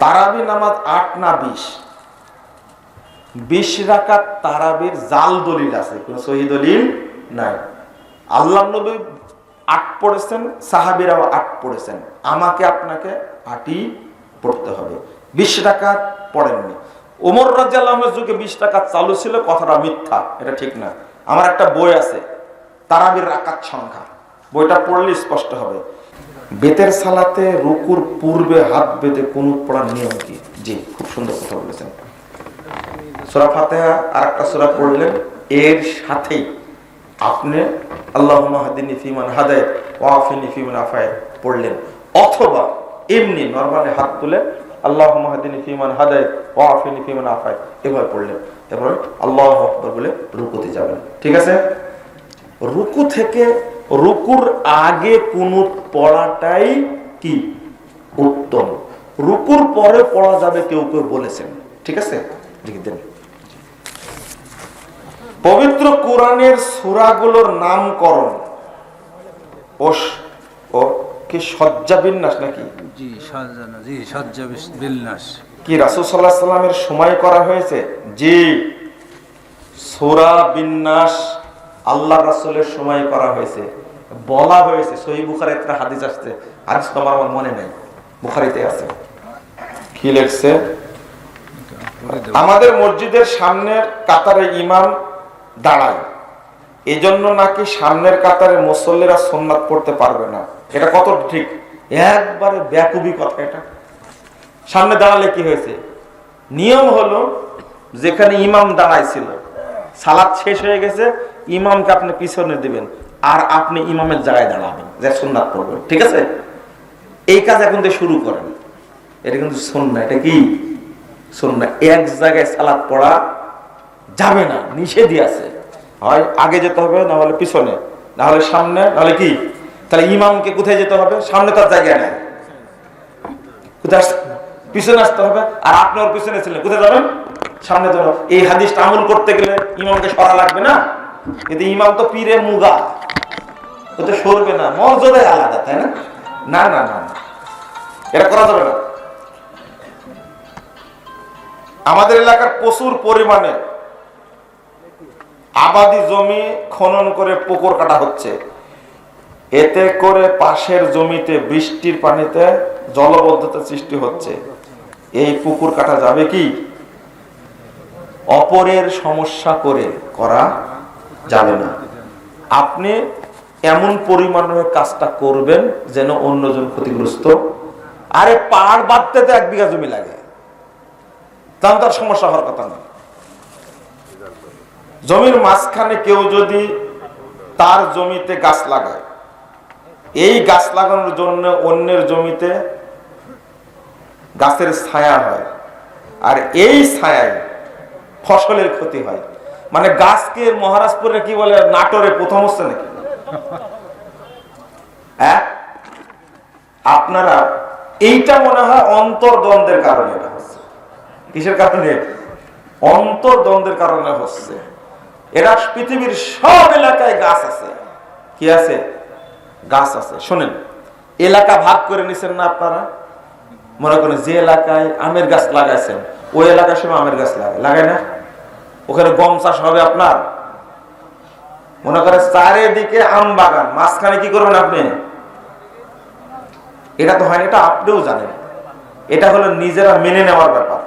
তারাবি নামাজ আট না বিশ? বিশ রাকাত তারাবির জাল দলিল আছে, কোন সহি দলিল নাই। আল্লাহ নবী আট পড়েছেন, সাহাবিরাও আট পড়েছেন। আমাকে আপনাকে আটই পড়তে হবে। বিশ রাকাত পড়েননি। ওমর রাজ্লামের যুগে বিশ টাকা চালু ছিল, কথাটা মিথ্যা, এটা ঠিক না। আমার একটা বই আছে, তারাবির রাকাত সংখ্যা। বইটা পড়লে স্পষ্ট হবে। বেতের সালাতে রুকুর পূর্বে হাত বেঁধে কুনুত পড়ার নিয়ম কি? জি, খুব সুন্দর কথা বলেছেন। সুরা ফাতেহা আর একটা সুরা পড়লেন, এর সাথেই আপনি আল্লাহ মাহাদিনী ফিমান হাদায় ওয়াফিনী ফিমান আফায় পড়লেন। অথবা এমনি নর্মালি হাত তুলে আল্লাহ মাহাদিনী ফিমান হাদায় ওয়াফিনী ফিমান আফায় এভাবে পড়লেন। এরপরে আল্লাহ আকবর বলে রুকুতে যাবেন। ঠিক আছে? রুকু থেকে রুকুর আগে কুনুত পড়াটাই কি? উত্তম। রুকুর পরে পড়া যাবে কেউ কেউ বলেছেন। ঠিক আছে? লিখে পবিত্র কোরআনের সূরাগুলোর নামকরণ। ও স- ও কি সজ্জা বিন্যাস নাকি? জি সাজানো জি সজ্জা বিন্যাস। কি রাসূল সাল্লাল্লাহু আলাইহি সাল্লামের সময় করা হয়েছে? জি। সূরা বিন্যাস আল্লাহ রাসূলের সময় করা হয়েছে। বলা হয়েছে, সহি বুখারীতে একটা হাদিস আসছে। হাদিস তো আমার মনে নাই। বুখারীতে আছে। কি লেখছে? আমাদের মসজিদের সামনের কাতারে ইমাম দাঁড়ায়। এই জন্য নাকি সামনের কাতারে মুসল্লিরা সোননাথ পড়তে পারবে না। এটা কত ঠিক? একবারে ব্যাকুবি কথা এটা। সামনে দাঁড়ালে কি হয়েছে? নিয়ম হলো, যেখানে ইমাম দাঁড়াইছিল সালাদ শেষ হয়ে গেছে ইমামকে আপনি পিছনে দিবেন, আর আপনি ইমামের জায়গায় দাঁড়াবেন, যে সোননাথ পড়বেন, ঠিক আছে? এই কাজ এখন থেকে শুরু করেন। এটা কিন্তু সন্না এটা কি? সন্না এক জায়গায় সালাদ পড়া যাবে না, নিষেধই আছে। হয় আগে যেতে হবে, না হলে পিছনে, না হলে সামনে নাহলে কি? তাহলে ইমামকে কোথায় যেতে হবে? সামনে তার জায়গা নেই। কোথায় পিছনে আসতে হবে, আর আপনি ওর পিছনে ছিলেন, কোথায় যাবেন? সামনে ধরো এই হাদিসটা আমল করতে গেলে ইমামকে সরা লাগবে না? কিন্তু ইমাম তো পীরে মুগা। ও তো সরবে না মর্যাদায় আলাদা, তাই না না না না। এটা করা যাবে না। আমাদের এলাকার প্রচুর পরিমাণে আবাদি জমি খনন করে পুকুর কাটা হচ্ছে। এতে করে পাশের জমিতে বৃষ্টির পানিতে জলবদ্ধতা সৃষ্টি হচ্ছে। এই পুকুর কাটা যাবে কি? অপরের সমস্যা করে করা যাবে না। আপনি এমন পরিমাণের কাজটা করবেন যেন অন্যজন ক্ষতিগ্রস্ত। আরে পাহাড় বাঁধতে তো এক বিঘা জমি লাগে। তার সমস্যা হওয়ার কথা না। জমির মাঝখানে কেউ যদি তার জমিতে গাছ লাগায়, এই গাছ লাগানোর জন্য অন্যের জমিতে গাছের ছায়া হয়। আর এই ছায়ায় ফসলের ক্ষতি হয়। মানে গাছকে মহারাজপুরে কি বলে, নাটোরে প্রথম হচ্ছে নাকি? হ্যাঁ? আপনারা, এইটা মনে হয় অন্তর্দ্বন্দ্বের কারণে এটা হচ্ছে। কিসের কারণে? অন্তর্দ্বন্দ্বের কারণে হচ্ছে। এরা পৃথিবীর সব এলাকায় গাছ আছে। কি আছে? গাছ আছে। শোনেন, এলাকা ভাগ করে নিছেন না আপনারা? মনে করেন যে এলাকায় আমের গাছ লাগাইছেন, ওই এলাকার সময় আমের গাছ লাগায়। লাগায় না? ওখানে গম চাষ হবে আপনার? মনে করেন চারিদিকে আম বাগান, মাঝখানে কি করবেন আপনি? এটা তো হয় এটা আপনিও জানেন। এটা হলো নিজেরা মেনে নেওয়ার ব্যাপার।